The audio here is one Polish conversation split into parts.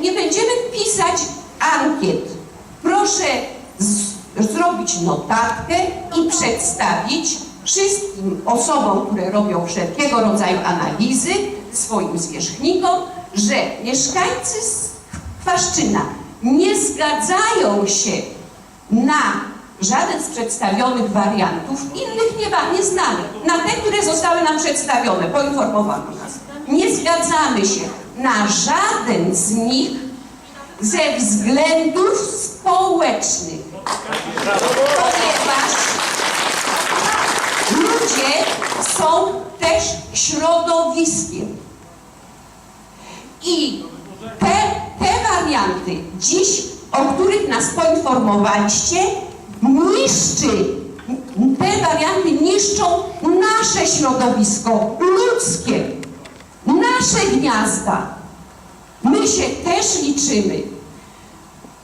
nie będziemy pisać ankiet. Proszę zrobić notatkę i przedstawić wszystkim osobom, które robią wszelkiego rodzaju analizy, swoim zwierzchnikom, że mieszkańcy z Chwaszczyna nie zgadzają się na żaden z przedstawionych wariantów, innych nie, nie znamy. Na te, które zostały nam przedstawione, poinformowano nas. Nie zgadzamy się na żaden z nich ze względów społecznych, ponieważ ludzie są też środowiskiem. I te, te warianty dziś, o których nas poinformowaliście, niszczy, te warianty niszczą nasze środowisko ludzkie, nasze gniazda. My się też liczymy.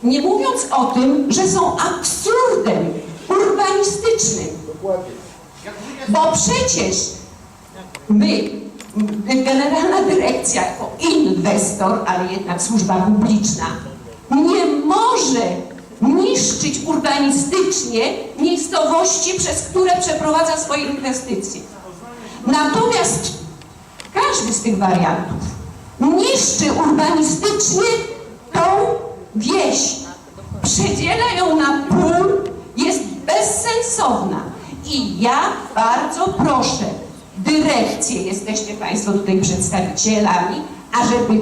Nie mówiąc o tym, że są absurdem urbanistycznym. Bo przecież my, Generalna Dyrekcja jako inwestor, ale jednak służba publiczna, nie może niszczyć urbanistycznie miejscowości, przez które przeprowadza swoje inwestycje. Natomiast każdy z tych wariantów niszczy urbanistycznie tą wieś. Przedziela ją na pół, jest bezsensowna. I ja bardzo proszę, dyrekcję, jesteście Państwo tutaj przedstawicielami, ażeby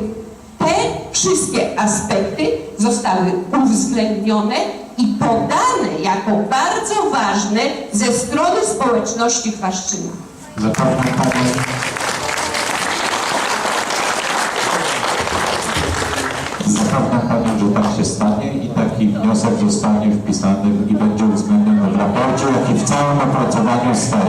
te wszystkie aspekty zostały uwzględnione i podane jako bardzo ważne ze strony społeczności Chwaszczyna. Zapewne Panią, zapewne Panią, że tak się stanie i taki wniosek zostanie wpisany i będzie uwzględniony w raporcie, jak i w całym opracowaniu staje.